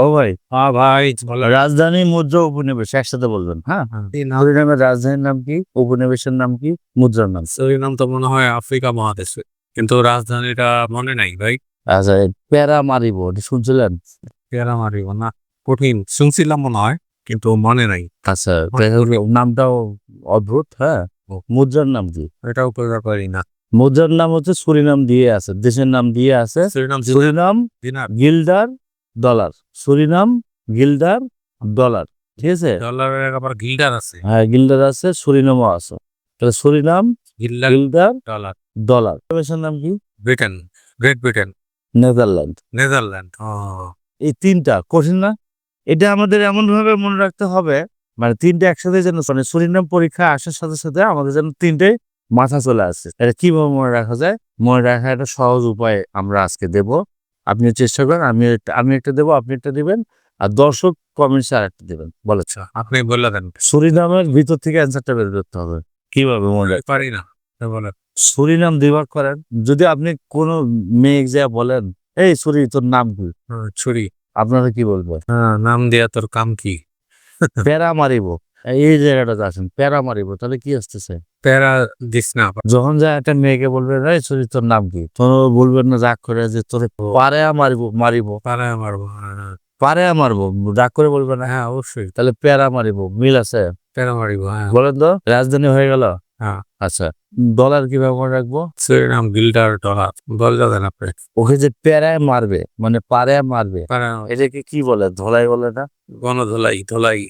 ও ভাই। হ্যাঁ ভাই রাজধানী মুদ্রা উপনিবেশ একসাথে বলবেন হ্যাঁ? হ্যাঁ। সুরিনামের রাজধানীর নাম কি? উপনিবেশের নাম কি? মুদ্রার নাম। নাম তো মনে হয় আফ্রিকা মহাদেশে কিন্তু রাজধানীটা মনে নাই ভাই। আচ্ছা প্যারা মারিব এটা শুনছিলেন? পেয়ারা মারিব না কঠিন শুনছিলাম মনে হয় কিন্তু মনে নাই। আচ্ছা নামটাও অদ্ভুত হ্যাঁ? মুদ্রার নাম কি? এটাও প্রকার করি না। মুদ্রার নাম হচ্ছে সুরিনাম দিয়ে আছে দেশের নাম দিয়ে আছে Suriname Suriname guilder dollar. Suriname guilder dollar. ঠিক আছে? ডলারের আবার গিল্ডার আছে। হ্যাঁ গিল্ডার আছে সুরিনামও আছে। তাহলে Suriname guilder guilder dollar. Dollar. দেশের নাম কি? Britain Great Britain. Netherland. Netherland ও। এই তিনটা কঠিন না? এটা আমাদের এমন ভাবে মনে রাখতে হবে মানে তিনটে একসাথে যেন মানে সুরিনাম পরীক্ষা আসার সাথে সাথে আমাদের যেন তিনটে মাথা চলে আসছে এটা কীভাবে মনে রাখা যায়? মনে রাখা একটা সহজ উপায় আমরা আজকে দেব। আপনি চেষ্টা করেন আমি আমি একটা দেবো আপনি একটা দিবেন। আর দর্শক কমেন্টসে আর একটা দেবেন বলে আচ্ছা আপনি বলে দেন। সুরিনামের ভিতর থেকে অ্যান্সারটা বের করতে হবে কীভাবে মনে পারি না বলেন সুরিনাম দিবার করেন যদি আপনি কোনো মেয়ে যা বলেন এই সুরি তোর নাম কি? ছুরি আপনারা কি বলব হ্যাঁ নাম দেয়া তোর কাম কি? প্যারা মারিব। এই জায়গাটাতে আছেন প্যারা মারিব তাহলে কি আসতেছে? প্যারা দিস না যখন যা একটা মেয়েকে বলবেন এই সুরি তোর নাম কি? তোর বলবেন না রাগ করে যে তোর পারে মারিব মারিব। পারে মারবো হ্যাঁ, হ্যাঁ। পারে মারবো রাগ করে বলবেন না। হ্যাঁ অবশ্যই। তাহলে প্যারা মারিব মিল আছে? প্যারা মারিব হ্যাঁ। বলেন তো রাজধানী হয়ে গেল? হ্যাঁ। আচ্ছা ডলার কীভাবে মনে রাখব? সুরিনাম গিল্ডার ডলার বলে দেন আপনি। ওকে যে প্যারায় মারবে মানে পারে মারবে এটাকে কি বলে ধলাই বলে না? গণ ধোলাই।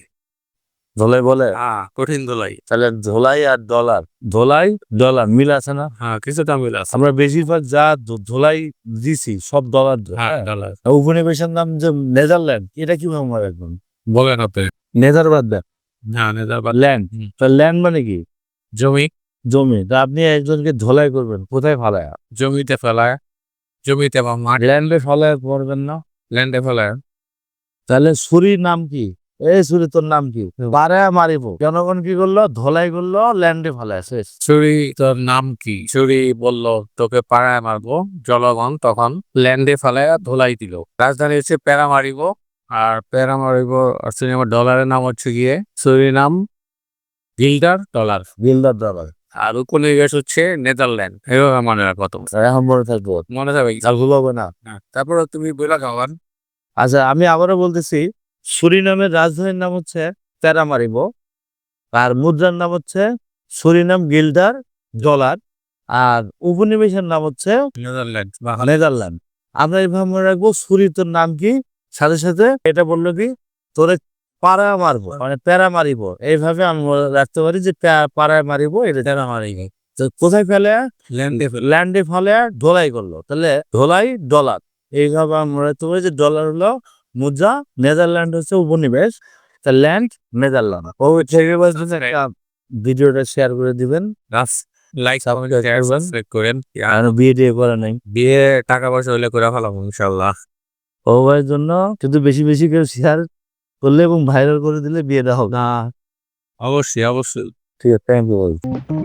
ধোলাই বলে? হ্যাঁ কঠিন ধোলাই। তাহলে ধোলাই আর ডলার। ধোলাই ডলার মিল আছে না? হ্যাঁ কিছুটা মিল আছে। আমরা বেশিরভাগ যা ধোলাই দিছি সব ডলার হ্যাঁ হ্যাঁ। ডলার। উপনিবেশের নাম যে নেদারল্যান্ড এটা কীভাবে মনে রাখবেন বলেন আপনি। নেদার বাদ দেন। হ্যাঁ নেদারবাদ ল্যান্ড। হুম। তো ল্যান্ড মানে কি? জমি। জমি। তা আপনি একজনকে ধোলাই করবেন কোথায় ফালায়? জমিতে ফেলায়। জমিতে বা মাঠ ল্যান্ডে ফালায় করবেন না। ল্যান্ডে ফেলায়। তাহলে সুরি নাম কি? এই সুরি তোর নাম কি? পারে মারিব। জনগণ কি করল? ধোলাই করল ল্যান্ডে শেষ। ছুরি তোর নাম কি? ছুরি বলল তোকে পাড়ায় মারবো। জনগণ তখন ল্যান্ডে ফেলায় ধলাই দিল। রাজধানী হচ্ছে প্যারা মারিব আর প্যারা মারিব আর সিনেমার ডলারের নাম হচ্ছে গিয়ে ছুরি নাম গিল্ডার ডলার। বিল্ডার ডলার। আর উপনিবেশ হচ্ছে নেদারল্যান্ড। এভাবে মনে রাখো তো এখন মনে থাকব। মনে আর ভুল হবে না। তারপর তুমি বইলা খাওয়ান আচ্ছা আমি আবারও বলতেছি সুরিনামের রাজধানীর নাম হচ্ছে প্যারামারিব আর মুদ্রার নাম হচ্ছে সুরিনাম গিল্ডার ডলার আর উপনিবেশের নাম হচ্ছে নেদারল্যান্ড বা নেদারল্যান্ড। আমরা এইভাবে মনে রাখব সুরি তোর নাম কি? সাথে সাথে এটা বলল কি? তোরে পাড়া মারবো মানে প্যারা মারিব এইভাবে আমি মনে রাখতে পারি যে পাড়ায় মারিব এটা প্যারা মারিব তো কোথায় ফেলে? ল্যান্ডে ল্যান্ডে ফলে ধোলাই করল। তাহলে ঢোলাই ডলার। এইভাবে আমরা রাখতে পারি যে ডলার হলো মুদ্রা নেদারল্যান্ড হচ্ছে উপনিবেশ। তা ল্যান্ড নেদারল্যান্ড ও থেকে ভিডিওটা শেয়ার করে দিবেন। লাইক করেন। আর বিয়ে টিয়ে করে নাই। বিয়ে টাকা পয়সা হইলে করে ফেলাম ইনশাল্লাহ ও ভাইয়ের জন্য কিন্তু বেশি বেশি কেউ শেয়ার করলে এবং ভাইরাল করে দিলে বিয়েটা হবে। না। অবশ্যই অবশ্যই। ঠিক আছে থ্যাংক ইউ